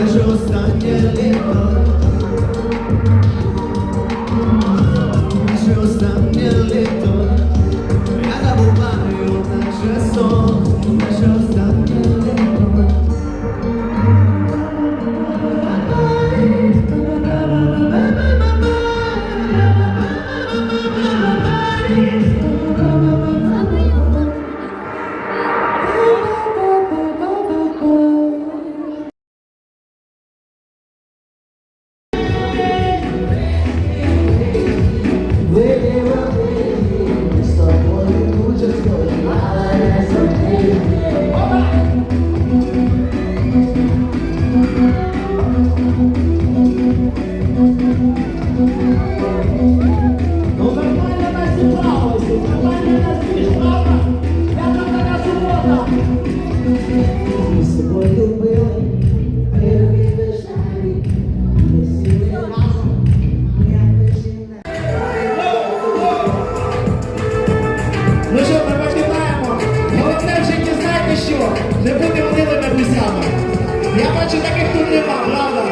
que j'ose en що? Не бути милими гусями. Я бачу таких тут нема, правда?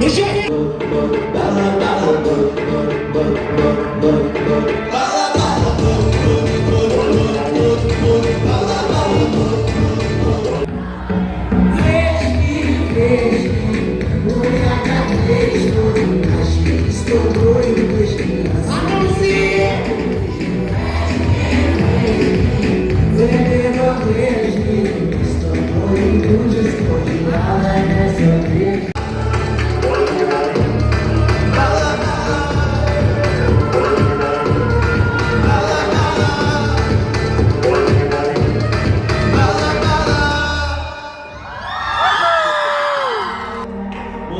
Ну що,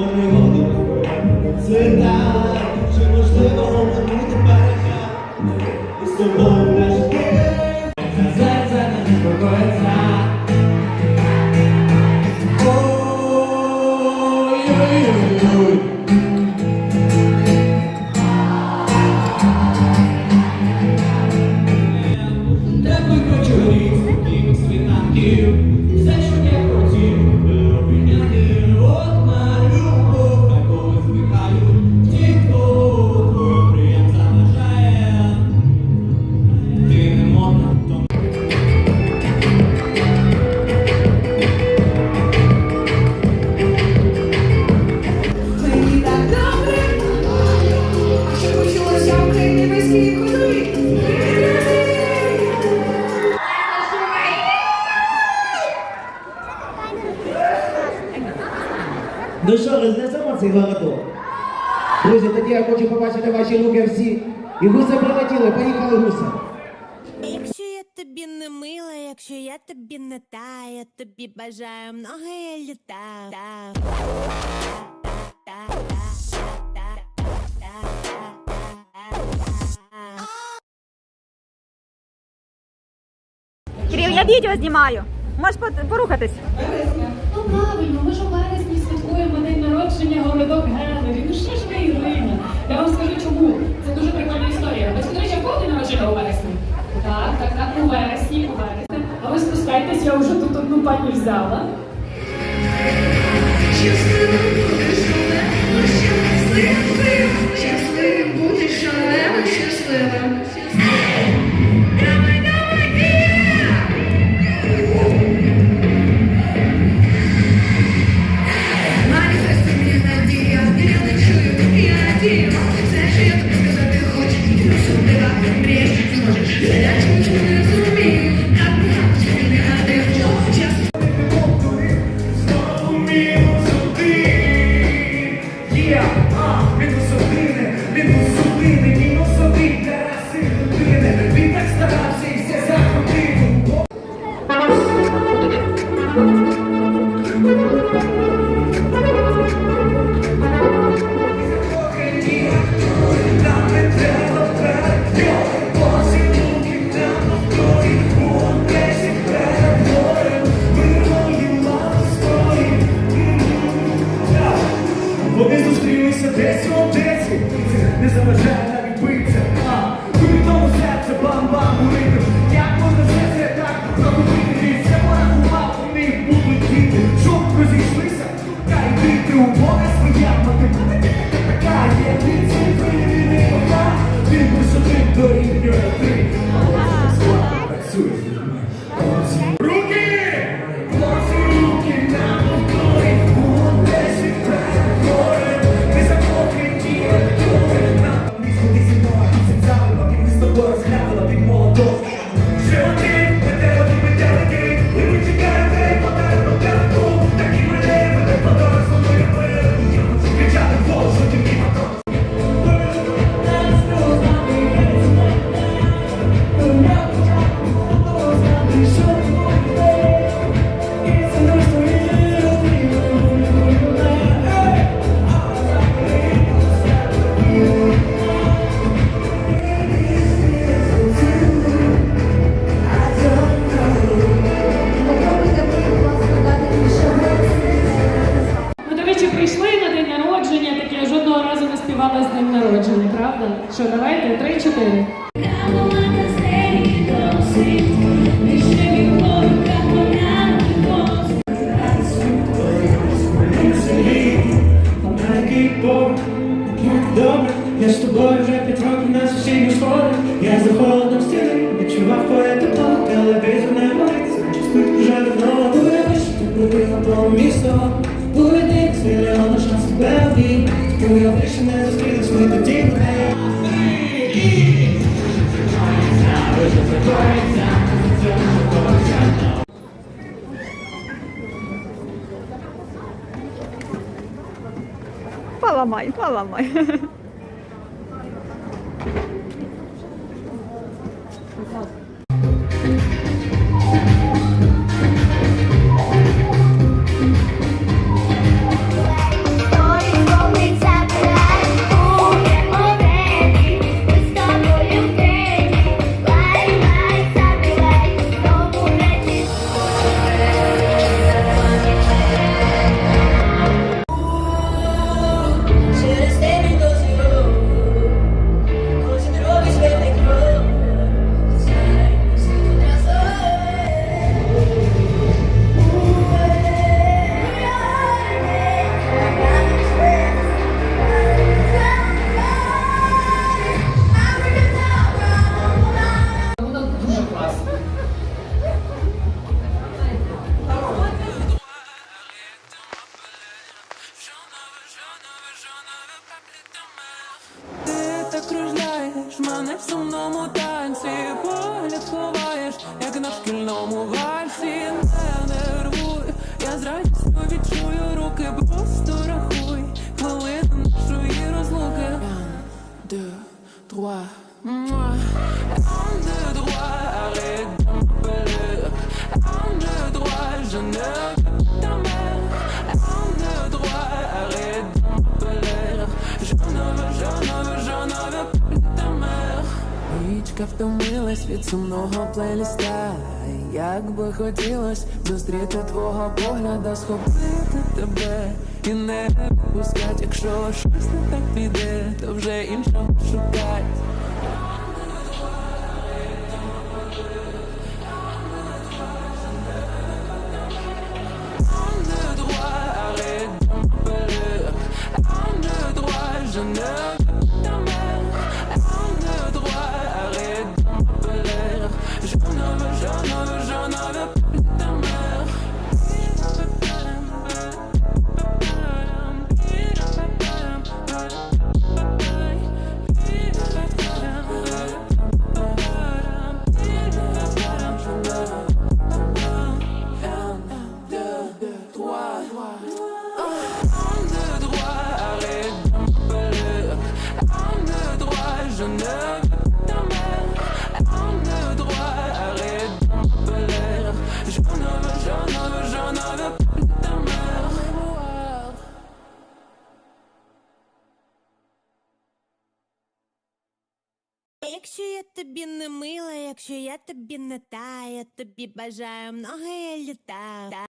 Може Це так Чи можливо оминути берега І з Ну що, рознесемо цей городок? Друзі, тоді я хочу побачити ваші руки всі. І гуси прилетіли, поїхали гуси. Якщо я тобі не мила, якщо я тобі не та, я тобі бажаю много літа. Та. Кирил, я відео знімаю. Можеш порухатись. Ну правильно, ми ж у вересні святкуємо день народження городок Генері. Ну що ж ви, Ірина? Я вам скажу чому. Це дуже прикольна історія. Ви до речі, кого народження у вересні? Так, так, так, у вересні, у вересні. А ви спускайтесь, я вже тут одну пані взяла. Щасливим будеш шалено щасливим. Маніфестує Опинився десь у одесі, не заважає навіть биться, а тобі тому серце бам-бам, урити. народження, так я жодного разу не співала з ним народження, правда? Що, давайте? Три-чотири. Я з тобою вже п'ять років нас усі не сходи Я за холодом стіни відчував твоє тепло Телевізор не молиться, чистить вже давно Ти вибач, ти платила по місту Поведи, це реально шанс тебе обійти. Уяви, що не зустрілись ми тоді не. Поламай, поламай. Через je ne ta mère. Un, deux, trois, arrête de m'appeler. Je ne veux. Річка втомилась від сумного плейліста Як би хотілось зустріти твого погляда, схопити тебе і не відпускать, якщо щось не так піде, то вже іншого шукать. enough тобі не мила, якщо я тобі не та, я тобі бажаю много літа.